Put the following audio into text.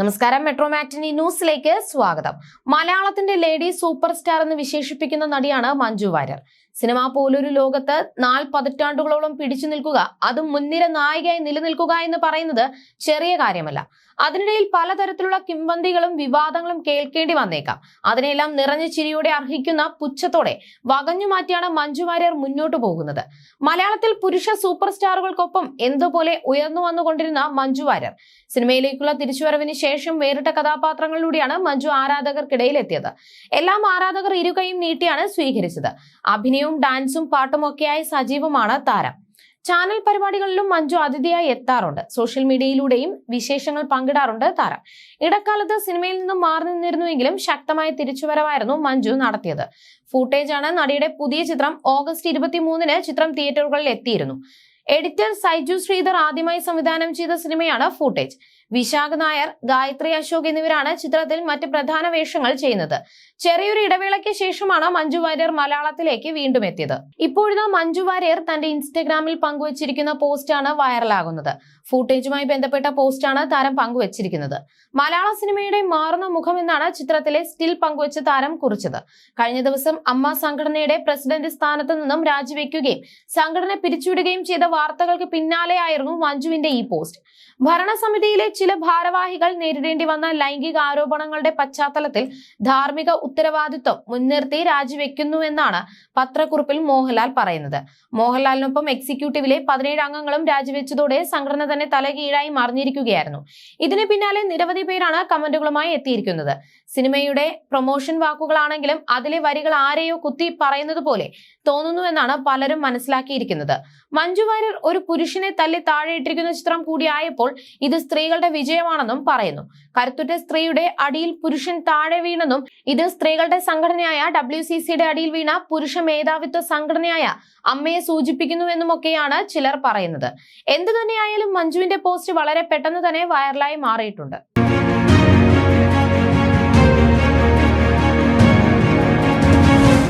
നമസ്കാരം. മെട്രോ മാറ്റിനി ന്യൂസിലേക്ക് സ്വാഗതം. മലയാളത്തിന്റെ ലേഡി സൂപ്പർ സ്റ്റാർ എന്ന് വിശേഷിപ്പിക്കുന്ന നടിയാണ് മഞ്ജു വാര്യർ. സിനിമ പോലൊരു ലോകത്ത് നാല് പതിറ്റാണ്ടുകളോളം പിടിച്ചു നിൽക്കുക അതും മുൻനിര നായികയായി നിലനിൽക്കുക എന്ന് പറയുന്നത് ചെറിയ കാര്യമല്ല. അതിനിടയിൽ പലതരത്തിലുള്ള കിംവന്തികളും വിവാദങ്ങളും കേൾക്കേണ്ടി വന്നേക്കാം. അതിനെല്ലാം നിറഞ്ഞ ചിരിയോടെ അർഹിക്കുന്ന പുച്ഛത്തോടെ വകഞ്ഞു മാറ്റിയാണ് മഞ്ജു വാര്യർ മുന്നോട്ടു പോകുന്നത്. മലയാളത്തിൽ പുരുഷ സൂപ്പർ സ്റ്റാറുകൾക്കൊപ്പം എന്തുപോലെ ഉയർന്നു വന്നുകൊണ്ടിരുന്ന മഞ്ജുവാര്യർ സിനിമയിലേക്കുള്ള തിരിച്ചുവരവിന് ശേഷം വേറിട്ട കഥാപാത്രങ്ങളിലൂടെയാണ് മഞ്ജു ആരാധകർക്കിടയിൽ എത്തിയത് എല്ലാം ആരാധകർ ഇരുകയും നീട്ടിയാണ് സ്വീകരിച്ചത്. അഭിനയവും ഡാൻസും പാട്ടും ഒക്കെയായി സജീവമാണ് താരം. ചാനൽ പരിപാടികളിലും മഞ്ജു അതിഥിയായി എത്താറുണ്ട്. സോഷ്യൽ മീഡിയയിലൂടെയും വിശേഷങ്ങൾ പങ്കിടാറുണ്ട് താരം. ഇടക്കാലത്ത് സിനിമയിൽ നിന്നും മാറി നിന്നിരുന്നുവെങ്കിലും ശക്തമായ തിരിച്ചുവരവായിരുന്നു മഞ്ജു നടത്തിയത്. ഫൂട്ടേജാണ് നടിയുടെ പുതിയ ചിത്രം ഓഗസ്റ്റ് ഇരുപത്തിമൂന്നിന് ചിത്രം തിയേറ്ററുകളിൽ എത്തിയിരുന്നു. എഡിറ്റർ സൈജു ശ്രീധർ ആദ്യമായി സംവിധാനം ചെയ്ത സിനിമയാണ് ഫൂട്ടേജ്. വിശാഖ് നായർ ഗായത്രി അശോക് എന്നിവരാണ് ചിത്രത്തിൽ മറ്റ് പ്രധാന വേഷങ്ങൾ ചെയ്യുന്നത്. ചെറിയൊരു ഇടവേളയ്ക്ക് ശേഷമാണ് മഞ്ജു വാര്യർ മലയാളത്തിലേക്ക് വീണ്ടും എത്തിയത്. ഇപ്പോഴും മഞ്ജു വാര്യർ തന്റെ ഇൻസ്റ്റഗ്രാമിൽ പങ്കുവച്ചിരിക്കുന്ന പോസ്റ്റാണ് വൈറലാകുന്നത്. ഫൂട്ടേജുമായി ബന്ധപ്പെട്ട പോസ്റ്റാണ് താരം പങ്കുവച്ചിരിക്കുന്നത്. മലയാള സിനിമയുടെ മാറുന്ന മുഖം എന്നാണ് ചിത്രത്തിലെ സ്റ്റിൽ പങ്കുവച്ച് താരം കുറിച്ചത്. കഴിഞ്ഞ ദിവസം അമ്മ സംഘടനയുടെ പ്രസിഡന്റ് സ്ഥാനത്ത് നിന്നും രാജിവെക്കുകയും സംഘടന പിരിച്ചുവിടുകയും ചെയ്ത വാർത്തകൾക്ക് പിന്നാലെയായിരുന്നു മഞ്ജുവിന്റെ ഈ പോസ്റ്റ്. ഭരണസമിതിയിലെ ചില ഭാരവാഹികൾ നേരിടേണ്ടി വന്ന ലൈംഗിക ആരോപണങ്ങളുടെ പശ്ചാത്തലത്തിൽ ധാർമ്മിക ഉത്തരവാദിത്വം മുൻനിർത്തി രാജിവെക്കുന്നുവെന്നാണ് പത്രക്കുറിപ്പിൽ മോഹൻലാൽ പറയുന്നത്. മോഹൻലാലിനൊപ്പം എക്സിക്യൂട്ടീവിലെ പതിനേഴ് അംഗങ്ങളും രാജിവെച്ചതോടെ സംഘടന തന്നെ തലകീഴായി മറിഞ്ഞിരിക്കുകയായിരുന്നു. ഇതിന് പിന്നാലെ നിരവധി പേരാണ് കമന്റുകളുമായി എത്തിയിരിക്കുന്നത്. സിനിമയുടെ പ്രൊമോഷൻ വാക്കുകളാണെങ്കിലും അതിലെ വരികൾ ആരെയോ കുത്തി പറയുന്നത് പോലെ തോന്നുന്നുവെന്നാണ് പലരും മനസ്സിലാക്കിയിരിക്കുന്നത്. മഞ്ജു വാര്യർ ഒരു പുരുഷനെ തല്ലി താഴെയിട്ടിരിക്കുന്ന ചിത്രം കൂടിയായപ്പോൾ ഇത് സ്ത്രീകളുടെ വിജയമാണെന്നും പറയുന്നു. കരുത്തുറ്റ സ്ത്രീയുടെ അടിയിൽ പുരുഷൻ താഴെ വീണെന്നും ഇത് സ്ത്രീകളുടെ സംഘടനയായ ഡബ്ല്യു സി സിയുടെ അടിയിൽ വീണ പുരുഷ മേധാവിത്വ സംഘടനയായ അമ്മയെ സൂചിപ്പിക്കുന്നുവെന്നുമൊക്കെയാണ് ചിലർ പറയുന്നത്. എന്തു തന്നെയായാലും മഞ്ജുവിന്റെ പോസ്റ്റ് വളരെ പെട്ടെന്ന് തന്നെ വൈറലായി മാറിയിട്ടുണ്ട്.